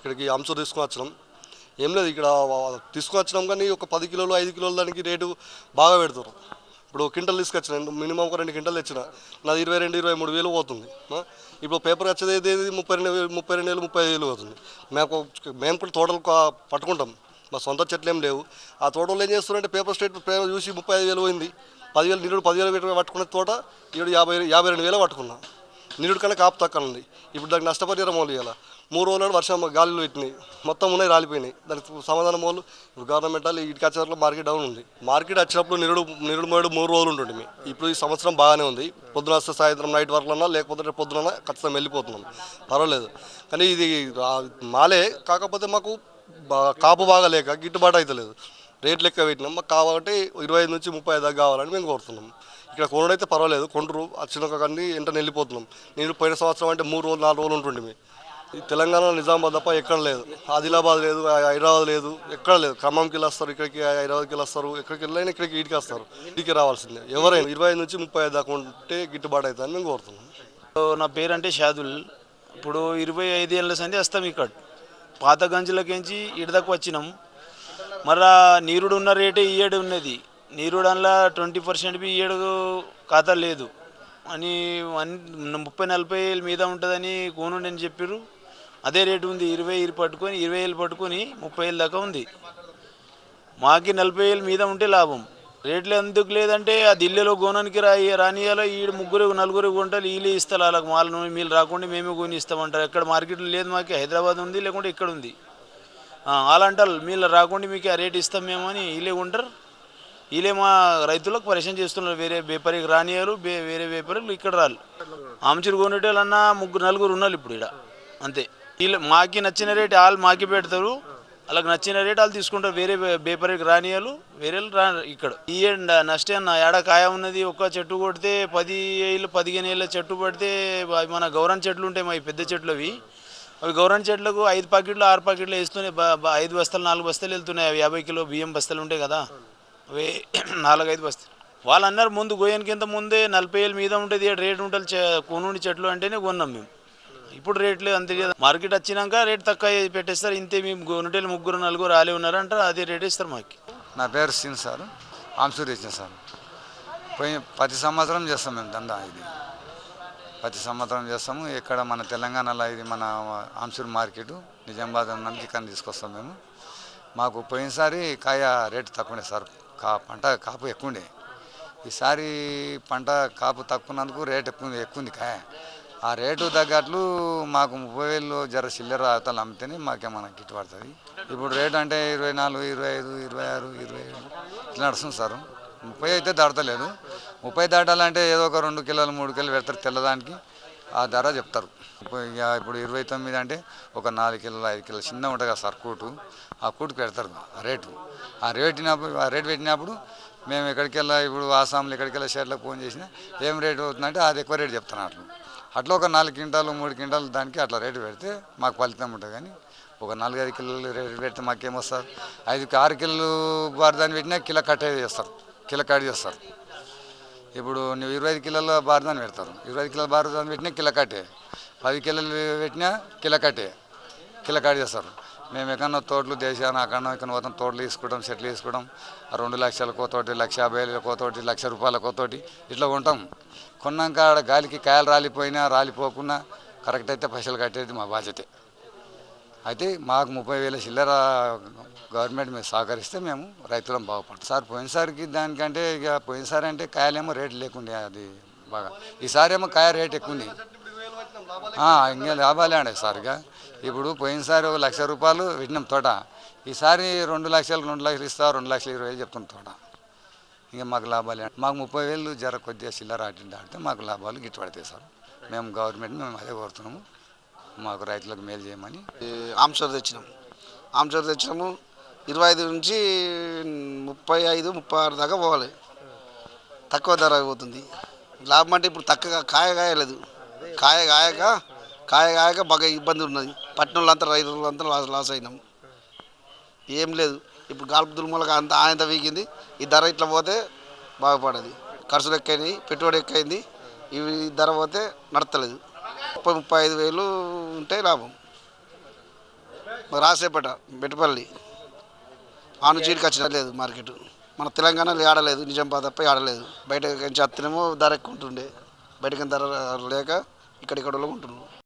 ఇక్కడికి అంశం తీసుకుని వచ్చినాం. ఏం లేదు ఇక్కడ తీసుకుని వచ్చినాం కానీ ఒక పది కిలోలు ఐదు కిలోలు దానికి రేటు బాగా పెడతారు ఇప్పుడు క్వింటల్ తీసుకొచ్చిన మినిమం ఒక రెండు క్వింటల్ తెచ్చిన. నాది ఇరవై రెండు ఇరవై మూడు వేలు పోతుంది. ఇప్పుడు పేపర్ వచ్చేది ఏది ముప్పై రెండు వేలు ముప్పై రెండు వేలు ముప్పై ఐదు వేలు అవుతుంది మేము మేము కూడా తోటలు పట్టుకుంటాం. మా సొంత చెట్లు ఏం లేవు. ఆ తోటలో ఏం చేస్తున్నారంటే పేపర్ స్టేట్ పేపర్ చూసి ముప్పై ఐదు వేలు పోయింది. పదివేలు నిరుడు పదివేలు పెట్టి పట్టుకున్న తోట ఈడు యాభై యాభై రెండు వేలు పట్టుకున్నాం. నిరుడు కన్నా కాపు తక్కువ ఉంది. ఇప్పుడు దానికి నష్టపరిహారం మోలు ఇవ్వాలి మూడు రోజులు వర్షం గాలిలో పెట్టినాయి మొత్తం ఉన్నాయి రాలిపోయినాయి. దానికి సమాధానం వాళ్ళు ఇప్పుడు గవర్నమెంట్ వాళ్ళు ఇటుక వచ్చేవరకు మార్కెట్ డౌన్ ఉంది. మార్కెట్ వచ్చినప్పుడు నిరుడు నిరుడు మేడు మూడు రోజులు ఉంటుంది. మేము ఇప్పుడు ఈ సంవత్సరం బాగానే ఉంది. పొద్దున వస్తే సాయంత్రం నైట్ వరకులన్నా లేకపోతే రేపు పొద్దున ఖచ్చితంగా వెళ్ళిపోతున్నాం. పర్వాలేదు. కానీ ఇది మాలే కాకపోతే మాకు కాపు బాగా లేక గిట్టుబాటు అవుతలేదు రేట్లు ఎక్కువ పెట్టినాం. మాకు కావాలంటే ఇరవై ఐదు నుంచి ముప్పై ఐదు దాకా కావాలని మేము కోరుతున్నాం. ఇక్కడ కొనడైతే పర్వాలేదు. కొంటరు వచ్చిన కానీ వెంటనే వెళ్ళిపోతున్నాం. నేను పోయిన సంవత్సరం అంటే మూడు రోజులు నాలుగు రోజులు ఉంటుండే. తెలంగాణ నిజామాబాద్ తప్ప ఎక్కడ లేదు. ఆదిలాబాద్ లేదు హైదరాబాద్ లేదు ఎక్కడ లేదు. ఖమ్మంకి వెళ్ళి వస్తారు ఇక్కడికి హైదరాబాద్కి వెళ్ళి వస్తారు ఎక్కడికి వెళ్ళినా ఇక్కడికి ఇటుకి వస్తారు. ఇటుకి రావాల్సిందే. ఎవరైనా ఇరవై ఐదు నుంచి ముప్పై ఐదు దాకా ఉంటే గిట్టుబాటు అవుతుందని మేము కోరుతున్నాం. నా పేరు అంటే షాదుల్ ఇప్పుడు ఇరవై ఐదు ఏళ్ళ సంది వస్తాం ఇక్కడ. పాత గంజులకించి ఇడదకు వచ్చినాం. మళ్ళా నీరుడు ఉన్న రేటే ఈ ఏడు ఉన్నది. నీరుడు అందులో ట్వంటీ పర్సెంట్ బి ఈ ఏడు ఖాతా లేదు. అని వన్ ముప్పై నలభై ఏళ్ళ మీద ఉంటుందని కోనుండి అని చెప్పారు అదే రేటు ఉంది. ఇరవై ఏళ్ళు పట్టుకొని ఇరవై ఏళ్ళు పట్టుకొని ముప్పై ఏళ్ళ దాకా ఉంది. మాకి నలభై ఏళ్ళ మీద ఉంటే లాభం. రేట్లు ఎందుకు లేదంటే ఆ ఢిల్లీలో గోనానికి రా రానియాలో ఈ ముగ్గురు నలుగురు కొంటారు వీళ్ళు ఇస్తారు. వాళ్ళకి మాలను మీరు రాకుండా మేమే కొని ఇస్తామంటారు ఎక్కడ మార్కెట్లో లేదు మాకు హైదరాబాద్ ఉంది లేకుంటే ఇక్కడ ఉంది. ఆ, వాళ్ళు అంటారు మీరు రాకుండా మీకు ఆ రేట్ ఇస్తాం మేము అని వీళ్ళే కొంటారు. వీళ్ళే మా రైతులకు పరిచయం చేస్తున్నారు. వేరే వ్యాపారికి రానియారు వేరే వ్యాపారులు ఇక్కడ రాళ్ళు ఆమెచూరు అన్న ముగ్గురు నలుగురు ఉన్నారు ఇప్పుడు ఇక్కడ అంతే. వీళ్ళు మాకి నచ్చిన రేట్ వాళ్ళు మాకి పెడతారు. వాళ్ళకి నచ్చిన రేట్ వాళ్ళు తీసుకుంటారు. వేరే పేపర్కి రానియాలు వేరే వాళ్ళు రా ఇక్కడ. ఈ ఏడు నష్టం ఏడ కాయ ఉన్నది ఒక్క చెట్టు కొడితే పది ఏళ్ళు పదిహేను ఏళ్ళ చెట్టు పడితే మన గౌరవ చెట్లు ఉంటాయి మా పెద్ద చెట్లు అవి అవి గౌరవ చెట్లకు ఐదు ప్యాకెట్లు ఆరు ప్యాకెట్లు వేస్తున్నాయి ఐదు బస్తాలు నాలుగు బస్తాలు వెళ్తున్నాయి. అవి యాభై కిలో బియ్యం బస్తాలు ఉంటాయి కదా. అవి నాలుగైదు బస్తాలు. వాళ్ళు అన్నారు ముందు గోయానికి ఇంత ముందే నలభై ఏళ్ళ మీద ఉంటుంది రేటు ఉంటుంది కొనుండి చెట్లు అంటేనే కొన్నాం మేము. ఇప్పుడు రేట్లు అంతే కదా. మార్కెట్ వచ్చినాక రేట్ తక్కువ పెట్టేస్తారు. ఇంతే మేము గొనుటేలు ముగ్గురు నలుగురు రాలే ఉన్నారంటారు అదే రేట్ ఇస్తారు మాకు. నా పేరు సీన్ సార్. ఆంసూర్ ఇచ్చిన సార్. పోయి ప్రతి సంవత్సరం చేస్తాం మేము దందా ఇది. ప్రతి సంవత్సరం చేస్తాము. ఇక్కడ మన తెలంగాణలో ఇది మన ఆంసూర్ మార్కెట్ నిజామాబాద్ నుంచి ఇక్కడ తీసుకొస్తాం మేము. మాకు పోయినసారి కాయ రేటు తక్కువనే సార్. కా పంట కాపు ఎక్కువండే. ఈసారి పంట కాపు తక్కువన్నందుకు రేట్ ఎక్కువ ఎక్కువ ఉంది కాయ. ఆ రేటు తగ్గట్లు మాకు ముప్పై వేలు జర చిల్లర అవతలు అమ్మితేనే మాకేమన్నా గిట్టుబడుతుంది ఇప్పుడు రేటు అంటే ఇరవై నాలుగు ఇరవై ఐదు ఇరవై ఆరు ఇరవై ఏడు ఇట్లా నడుస్తుంది సార్. ముప్పై అయితే దాటలేదు. ముప్పై దాటాలంటే ఏదో ఒక రెండు కిలోలు మూడు కిలోలు పెడతారు తెల్లదానికి. ఆ ధర చెప్తారు. ఇప్పుడు ఇక ఇప్పుడు ఇరవై తొమ్మిది అంటే ఒక నాలుగు కిలోలు ఐదు కిలోలు చిన్న ఉంటుంది కదా సార్ కూటు. ఆ కూటుకు పెడతారు ఆ రేటు. ఆ రేట్ పెట్టినప్పుడు ఆ రేటు పెట్టినప్పుడు మేము ఎక్కడికి వెళ్ళా ఇప్పుడు ఆసాంలో ఎక్కడికి వెళ్ళా షేర్లకు ఫోన్ చేసినా ఏం రేటు అవుతుందంటే అది ఎక్కువ రేటు చెప్తాను అట్లా అట్లా ఒక నాలుగు క్వింటాలు మూడు క్వింటాలు దానికి అట్లా రేటు పెడితే మాకు ఫలితం ఉంటుంది. కానీ ఒక నాలుగైదు కిలోలు రేటు పెడితే మాకేమొస్తారు? ఐదు ఆరు కిలోలు బారదాన్ని పెట్టినా కిలో కట్టే చేస్తారు. కిలో కట్ చేస్తారు. ఇప్పుడు నువ్వు ఇరవై ఐదు కిలోల బారదాన్ని పెడతారు. ఇరవై ఐదు కిలోల బారదాన్ని పెట్టినా కిలో కట్టే పది కిలోలు పెట్టినా కిలో కట్టే కిలో కట్ చేస్తారు. మేము ఎక్కడన్నా తోటలు దేశాన్ని అక్కడ ఇక్కడ పోతాం. తోటలు తీసుకోవడం సెట్లు తీసుకోవడం రెండు లక్షలకో తోటి లక్ష యాభై వేలకో తోటి లక్ష రూపాయలకో తోటి ఇట్లా ఉంటాం కొన్నాక ఆడ గాలికి కాయలు రాలిపోయినా రాలిపోకున్నా కరెక్ట్ అయితే పైసలు కట్టేది మా బాధ్యతే. అయితే మాకు ముప్పై వేల చిల్లర గవర్నమెంట్ మేము సహకరిస్తే మేము రైతులం బాగుపడతాం. సార్ పోయినసారికి దానికంటే ఇక పోయినసారి అంటే కాయలేమో రేటు లేకుండే అది బాగా. ఈసారి ఏమో కాయ రేట్ ఎక్కువ ఉంది ఇంకా లాభాలే అండి సార్ ఇప్పుడు పోయినసారి ఒక లక్ష రూపాయలు పెట్టినాం తోట. ఈసారి రెండు లక్షలు రెండు లక్షలు ఇస్తా రెండు లక్షలు ఇరవై వేలు చెప్తున్నాం తోట. ఇంకా మాకు లాభాలే? మాకు ముప్పై వేలు జర కొద్దిగా చిల్లర అటు దాటితే మాకు లాభాలు గిట్టుబడతాయి సార్ మేము గవర్నమెంట్ మేము అదే కోరుతున్నాము. మాకు రైతులకు మేలు చేయమని. ఆమ్సర్ తెచ్చినాం. ఆమ్సర్ తెచ్చినాము. ఇరవై ఐదు నుంచి ముప్పై ఐదు ముప్పై ఆరు దాకా పోవాలి. తక్కువ ధర పోతుంది. లాభం అంటే ఇప్పుడు తక్కువ కాయ కాయలేదు కాయ కాయక కాయ కాయక బాగా ఇబ్బంది ఉన్నది. పట్టణంలో అంతా రైతులు అంతా లాస్ లాస్ అయినాం. ఏం లేదు. ఇప్పుడు గాల్పు దుర్మలకు అంత ఆయంత వీగింది. ఈ ధర ఇట్లా పోతే బాగుపడది. ఖర్చులు ఎక్కైంది పెట్టుబడి ఎక్కైంది. ఇవి ధర పోతే నడతలేదు. ముప్పై ముప్పై ఐదు వేలు ఉంటే లాభం. మరి రాసేపట బెట్టపల్లి ఆ నుంచి వచ్చిన లేదు మార్కెట్. మన తెలంగాణలో ఆడలేదు. నిజామాబాద్ తప్ప ఆడలేదు. బయట నుంచి అత్తనేమో ధర ఎక్కువ ఉంటుండే. బయటకి ధర లేక ఇక్కడిక్కడ ఉంటున్నాం.